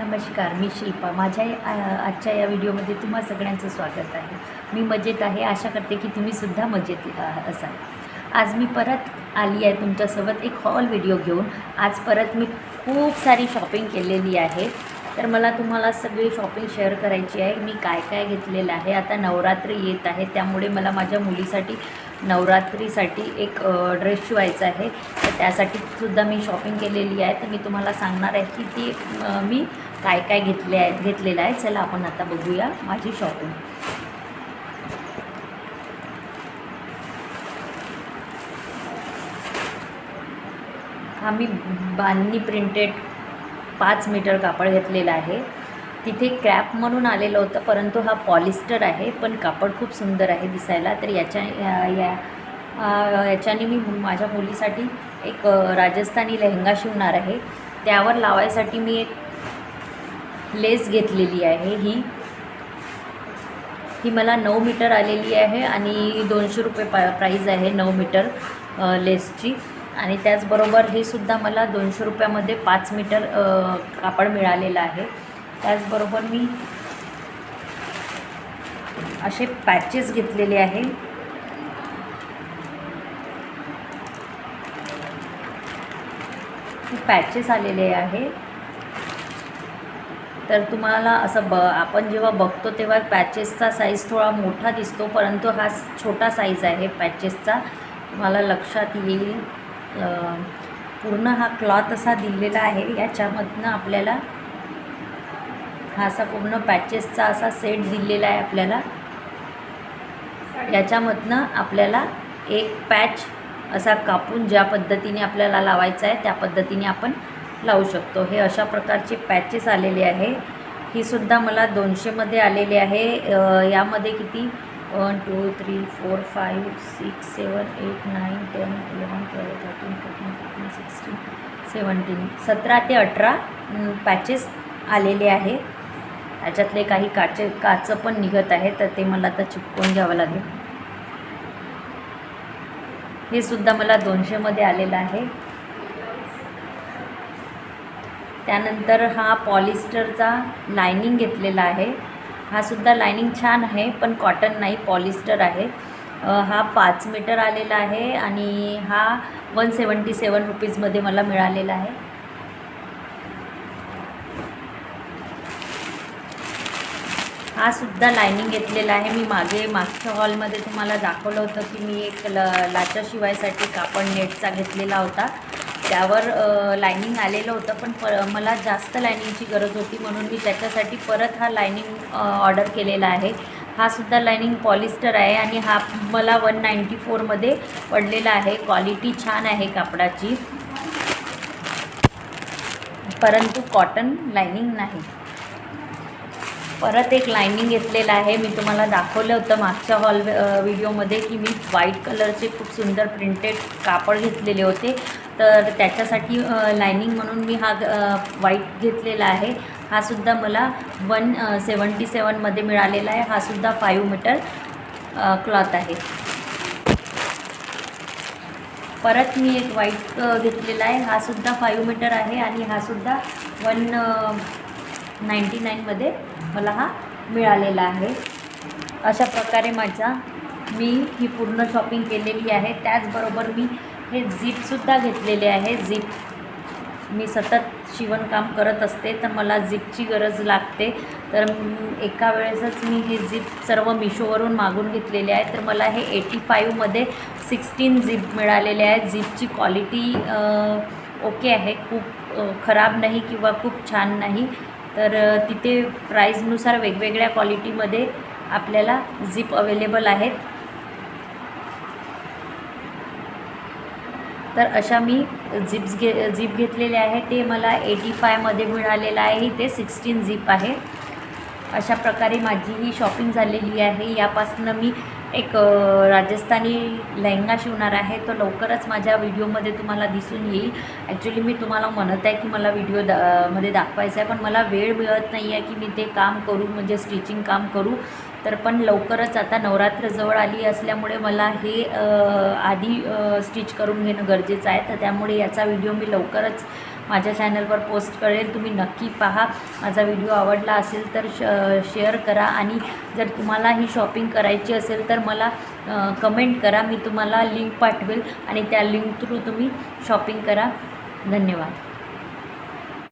नमस्कार मी शिल्पा. माझ्या आजच्या या व्हिडिओमध्ये तुम्हा सगळ्यांचं स्वागत आहे. मी मजेत आहे. आशा करते की तुम्हीसुद्धा मजेत असाल. आज मी परत आली आहे तुमच्यासोबत एक हॉल व्हिडिओ घेऊन. आज परत मी खूप सारी शॉपिंग केलेली आहे. तर मला तुम्हाला सगळी शॉपिंग शेअर करायची आहे. मी काय काय घेतलेलं आहे? आता नवरात्र येत आहे. त्यामुळे मला माझ्या मुलीसाठी नवरात्रीसाठी एक ड्रेस शिवायचा आहे. तर त्यासाठी सुद्धा मी शॉपिंग केलेली आहे. तर मी तुम्हाला सांगणार आहे की ती मी काय काय घेतले आहे घेतलेलं आहे. चला आपण आता बघूया माझी शॉपिंग हा मी बांधणी प्रिंटेड पाच मीटर कापड घेतलेला आहे. तिथे क्रॅप म्हणून आलेलं होतं परंतु हा पॉलिस्टर आहे पण कापड खूप सुंदर आहे दिसायला. तर याच्या या या- याच्याने मी माझ्या मुलीसाठी एक राजस्थानी लेहंगा शिवणार आहे. त्यावर लावायसाठी मी एक लेस घेतलेली आहे. ही ही मला नऊ मीटर आलेली आहे आणि दोनशे रुपये पा प्राईज आहे नऊ मीटर लेसची. आणि त्याचबरोबर हे सुद्धा मला दोनशे रुपयामध्ये पाच मीटर कापड मिळालेलं आहे. त्याचबरोबर मी असे पॅचेस घेतलेले आहे. पॅचेस आलेले आहे. तर तुम्हाला असं ब आपण जेव्हा बघतो तेव्हा पॅचेसचा साईज थोडा मोठा दिसतो परंतु हा छोटा साईज आहे पॅचेसचा तुम्हाला लक्षात येईल पूर्ण हा क्लॉथ असा दिलेला आहे. याच्यामधनं आपल्याला हा असा पूर्ण पॅचेसचा असा सेट दिलेला आहे आपल्याला. याच्यामधनं आपल्याला एक पॅच असा कापून ज्या पद्धतीने आपल्याला लावायचा आहे त्या पद्धतीने आपण लावू शकतो. हे अशा प्रकारचे पॅचेस आलेले आहे. ही सुद्धा मला दोनशेमध्ये आलेले आहे. यामध्ये किती? One two three four five six seven eight nine ten eleven twelve thirteen fourteen fifteen sixteen seventeen सतरा ते अठरा पॅचेस आलेले आहे. ह्याच्यातले काही काचे काचं पण निघत आहे तर ते मला आता चिपकून घ्यावं लागेल. हे सुद्धा मला दोनशेमध्ये आलेलं आहे. त्यानंतर हा पॉलिस्टरचा लायनिंग घेतलेला आहे. हा सुद्धा लायनिंग छान आहे पण कॉटन नाही पॉलिस्टर आहे. हा पाच मीटर आलेला आहे आणि हा वन सेवन्टी सेवन रुपीजमध्ये मला मिळालेला आहे. हा सुद्धा लायनिंग घेतलेला आहे. मी मागे मागच्या हॉलमध्ये तुम्हाला दाखवलं होतं की मी एक ल लाचा शिवायसाठी कापड नेटचा घेतलेला होता. त्यावर लायनिंग आलेलं होतं पण प मला जास्त लायनिंगची गरज होती म्हणून मी त्याच्यासाठी परत हा लायनिंग ऑर्डर केलेला आहे. हा सुद्धा लायनिंग पॉलिस्टर आहे आणि हा मला वन नाईंटी फोरमध्ये पडलेला आहे. क्वालिटी छान आहे कापडाची. परंतु कॉटन लायनिंग नाही. परत एक लायनिंग घेतलेलं आहे. मी तुम्हाला दाखवलं होतं मागच्या हॉल व्हिडिओमध्ये की मी व्हाईट कलरचे खूप सुंदर प्रिंटेड कापड घेतलेले होते. तर त्याच्यासाठी लायनिंग म्हणून मी हा व्हाईट घेतलेला आहे. हा सुद्धा मला वन सेवन्टी सेवनमध्ये मिळालेला आहे. हा सुद्धा फाईव्ह मीटर क्लॉथ आहे. परत मी एक व्हाईट घेतलेला आहे. हा सुद्धा फाईव्ह मीटर आहे आणि हा सुद्धा वन नाईंटी नाईनमध्ये मला हा मिळालेला आहे. अशा प्रकारे माझा मी ही पूर्ण शॉपिंग केलेली आहे. त्याचबरोबर मी हे झिपसुद्धा घेतलेले आहे. झिप मी सतत शिवणकाम करत असते तर मला झिपची गरज लागते. तर एका वेळेसच मी हे झिप सर्व मिशोवरून मागून घेतलेले आहे. तर मला हे एटी फाईव्हमध्ये सिक्स्टीन झिप मिळालेले आहे झिपची क्वालिटी ओके आहे. खूप खराब नाही किंवा खूप छान नाही. तर तिथे प्राईजनुसार वेगवेगळ्या क्वालिटीमध्ये आपल्याला झिप अवेलेबल आहेत. तर अशा मी झिप्स घे झिप घेतलेले आहे. ते मला एटी फायमध्ये मिळालेलं आहे. ते सिक्स्टीन झिप आहे. अशा प्रकारे माझी ही शॉपिंग झालेली आहे. यापासनं मी एक राजस्थानी लेहंगा शिवणार आहे तो लवकरच माझ्या व्हिडिओमध्ये तुम्हाला दिसून येईल. ॲक्च्युली मी तुम्हाला म्हणत आहे की मला व्हिडिओ दा मध्ये दाखवायचा आहे पण मला वेळ मिळत नाही आहे की मी ते काम करू म्हणजे स्टिचिंग काम करू. तर पण लवकरच आता नवरात्र जवळ आली असल्यामुळे मला हे आधी स्टिच करून घेणं गरजेचं आहे. तर त्यामुळे याचा व्हिडिओ मी लवकरच माझ्या चॅनलवर पोस्ट करेल. तुम्ही नक्की पहा. माझा व्हिडिओ आवडला असेल तर श शेअर करा. आणि जर तुम्हाला ही शॉपिंग करायची असेल तर मला कमेंट करा. मी तुम्हाला लिंक पाठवेल आणि त्या लिंक थ्रू तुम्ही शॉपिंग करा. धन्यवाद.